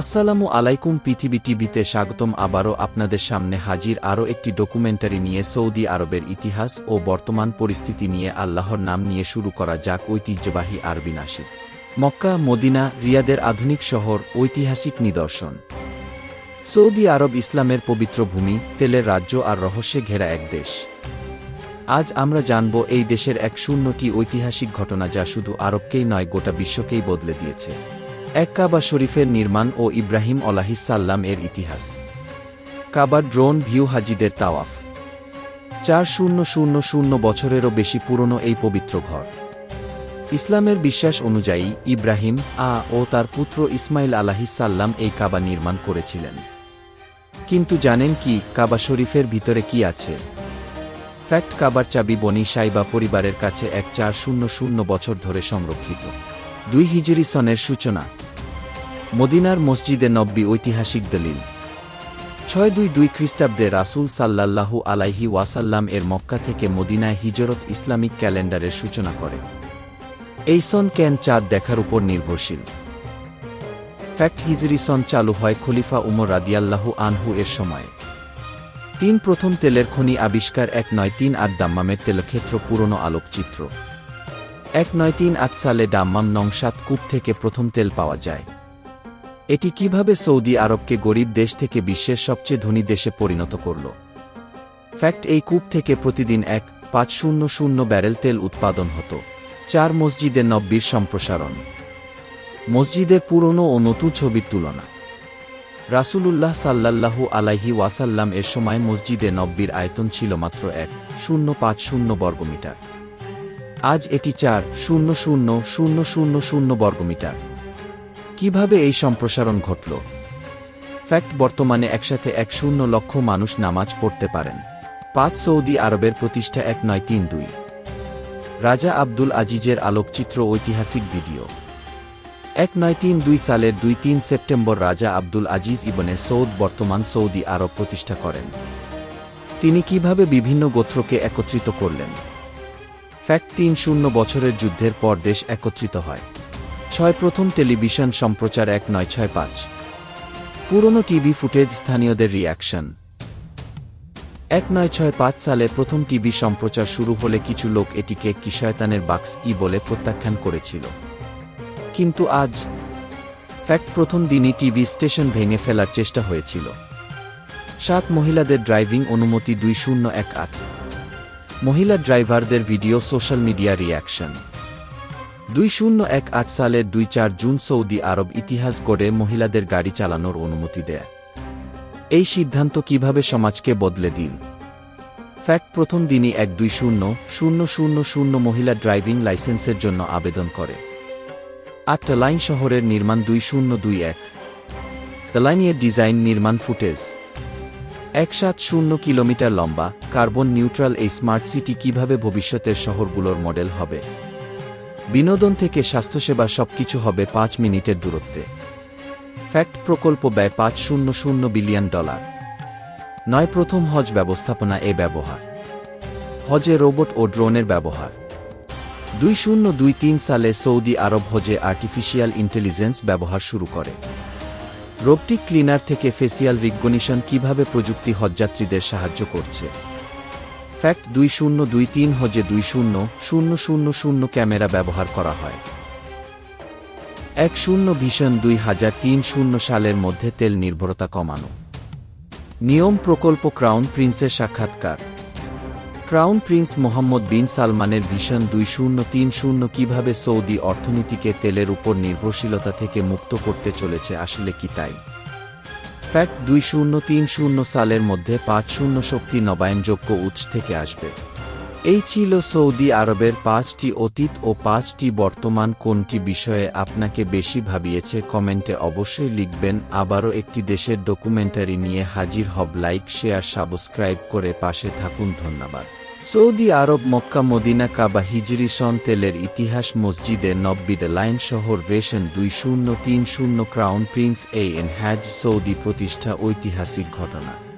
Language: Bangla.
আসসালামু আলাইকুম পৃথিবী টিভিতে স্বাগতম আবারও আপনাদের সামনে হাজির আরও একটি ডকুমেন্টারি নিয়ে সৌদি আরবের ইতিহাস ও বর্তমান পরিস্থিতি নিয়ে আল্লাহর নাম নিয়ে শুরু করা যাক ঐতিহ্যবাহী আরবি মক্কা, মদিনা, রিয়াদের আধুনিক শহর, ঐতিহাসিক নিদর্শন। সৌদি আরব ইসলামের পবিত্র ভূমি, তেলের রাজ্য আর রহস্যে ঘেরা এক দেশ। আজ আমরা জানব এই দেশের এক শূন্যটি ঐতিহাসিক ঘটনা যা শুধু আরবকেই নয়, গোটা বিশ্বকেই বদলে দিয়েছে। এক কাবা শরীফের নির্মাণ ও ইব্রাহিম সাল্লাম এর ইতিহাস। কাবার ড্রোন ভিউ হাজিদের তাওয়াফ। চার শূন্য শূন্য শূন্য বছরেরও বেশি পুরনো এই পবিত্র ঘর। ইসলামের বিশ্বাস অনুযায়ী ইব্রাহিম, আ ও তার পুত্র ইসমাইল সাল্লাম এই কাবা নির্মাণ করেছিলেন। কিন্তু জানেন কি কাবা শরীফের ভিতরে কি আছে? ফ্যাক্ট, কাবার চাবি বনি সাইবা পরিবারের কাছে এক চার শূন্য শূন্য বছর ধরে সংরক্ষিত। দুই হিজুরি সনের সূচনা। মদিনার মসজিদে নব্বী ঐতিহাসিক দলিল। ছয় দুই দুই খ্রিস্টাব্দে রাসুল সাল্লাল্লাহু আলাইহি ওয়াসাল্লাম এর মক্কা থেকে মদিনায় হিজরত ইসলামিক ক্যালেন্ডারের সূচনা করে। এই সন ক্যান চাঁদ দেখার উপর নির্ভরশীল। ফ্যাক্ট হিজরি সন চালু হয় খলিফা উমর রাদিয়াল্লাহু আনহু এর সময়ে। তিন প্রথম তেলের খনি আবিষ্কার এক নয় তিন আট দাম্মামের তেলক্ষেত্র পুরনো আলোকচিত্র। এক নয় তিন আট সালে ডাম্মাম নংসাত কূপ থেকে প্রথম তেল পাওয়া যায়। এটি কীভাবে সৌদি আরবকে গরিব দেশ থেকে বিশ্বের সবচেয়ে ধনী দেশে পরিণত করল? ফ্যাক্ট, এই কূপ থেকে প্রতিদিন এক পাঁচ শূন্য শূন্য ব্যারেল তেল উৎপাদন হতো, চার মসজিদে নব্বীর সম্প্রসারণ। মসজিদের পুরনো ও নতুন ছবির তুলনা। রাসূলুল্লাহ সাল্লাল্লাহু আলাইহি ওয়াসাল্লাম এর সময় মসজিদে নব্বীর আয়তন ছিল মাত্র এক শূন্য পাঁচ শূন্য বর্গমিটার। আজ এটি চার শূন্য শূন্য শূন্য শূন্য শূন্য বর্গমিটার। কীভাবে এই সম্প্রসারণ ঘটল? ফ্যাক্ট, বর্তমানে একসাথে এক শূন্য লক্ষ মানুষ নামাজ পড়তে পারেন। পাঁচ সৌদি আরবের প্রতিষ্ঠা এক নয় তিন দুই। রাজা আব্দুল আজিজের আলোকচিত্র ঐতিহাসিক ভিডিও। এক নয় তিন দুই সালের দুই তিন সেপ্টেম্বর রাজা আব্দুল আজিজ ইবনে সৌদ বর্তমান সৌদি আরব প্রতিষ্ঠা করেন। তিনি কীভাবে বিভিন্ন গোত্রকে একত্রিত করলেন? ফ্যাক্ট, তিন শূন্য বছরের যুদ্ধের পর দেশ একত্রিত হয়। ছয় প্রথম টেলিভিশন সম্প্রচার এক নয় ছয় পাঁচ। পুরনো টিভি ফুটেজ স্থানীয়দের রিয়াকশন এক নয় ছয় পাঁচ সালে প্রথম টিভি সম্প্রচার শুরু হলে কিছু লোক এটিকে একটি শয়তানের বাক্স ই বলে প্রত্যাখ্যান করেছিল। কিন্তু আজ ফ্যাক্ট প্রথম দিনই টিভি স্টেশন ভেঙে ফেলার চেষ্টা হয়েছিল। সাত মহিলাদের ড্রাইভিং অনুমতি দুই শূন্য এক আট। মহিলা ড্রাইভারদের ভিডিও সোশ্যাল মিডিয়া রিয়াকশন দুই শূন্য এক আট সালের দুই চার জুন সৌদি আরব ইতিহাস গড়ে মহিলাদের গাড়ি চালানোর অনুমতি দেয়। এই সিদ্ধান্ত কীভাবে সমাজকে বদলে দিন ফ্যাক্ট প্রথম দিনই এক দুই শূন্য শূন্য শূন্য শূন্য মহিলা ড্রাইভিং লাইসেন্সের জন্য আবেদন করে। আটটা লাইন শহরের নির্মাণ দুই শূন্য দুই এক। লাইনের ডিজাইন নির্মাণ ফুটেজ। এক সাত শূন্য কিলোমিটার লম্বা, কার্বন নিউট্রাল এই স্মার্ট সিটি কীভাবে ভবিষ্যতের শহরগুলোর মডেল হবে? বিনোদন থেকে স্বাস্থ্যসেবা সবকিছু হবে পাঁচ মিনিটের দূরত্বে। ফ্যাক্ট প্রকল্প ব্যয় পাঁচ শূন্য শূন্য বিলিয়ন ডলার। নয় প্রথম হজ ব্যবস্থাপনা এ ব্যবহার। হজে রোবট ও ড্রোনের ব্যবহার। দুই শূন্য দুই তিন সালে সৌদি আরব হজে আর্টিফিশিয়াল ইন্টেলিজেন্স ব্যবহার শুরু করে। রোবটিক ক্লিনার থেকে ফেসিয়াল রিকগনিশন কীভাবে প্রযুক্তি হজযাত্রীদের সাহায্য করছে। ফ্যাক্ট দুই শূন্য দুই তিন হজে দুই শূন্য শূন্য শূন্য শূন্য ক্যামেরা ব্যবহার করা হয়। এক শূন্য ভীষণ দুই হাজার তিন শূন্য সালের মধ্যে তেল নির্ভরতা কমানো। নিয়ম প্রকল্প ক্রাউন প্রিন্সের সাক্ষাৎকার। ক্রাউন প্রিন্স মোহাম্মদ বিন সালমানের ভিশন দুই শূন্য তিন শূন্য কীভাবে সৌদি অর্থনীতিকে তেলের উপর নির্ভরশীলতা থেকে মুক্ত করতে চলেছে আসলে কি তাই? ফ্যাক্ট দুই শূন্য তিন শূন্য সালের মধ্যে পাঁচ শূন্য শক্তি নবায়নযোগ্য উৎস থেকে আসবে। এই ছিল সৌদি আরবের পাঁচটি অতীত ও পাঁচটি বর্তমান কোনটি বিষয়ে আপনাকে বেশি ভাবিয়েছে কমেন্টে অবশ্যই লিখবেন। আবারও একটি দেশের ডকুমেন্টারি নিয়ে হাজির হব। লাইক, শেয়ার, সাবস্ক্রাইব করে পাশে থাকুন। ধন্যবাদ। Saudi Arab, Mecca, Medina, Kaaba, হিজরি সন তেলের ইতিহাস, মসজিদে নব্বিদ লাইন শহর রেশন দুই শূন্য, তিন শূন্য, crown prince A N has Saudi প্রতিষ্ঠা ঐতিহাসিক ঘটনা।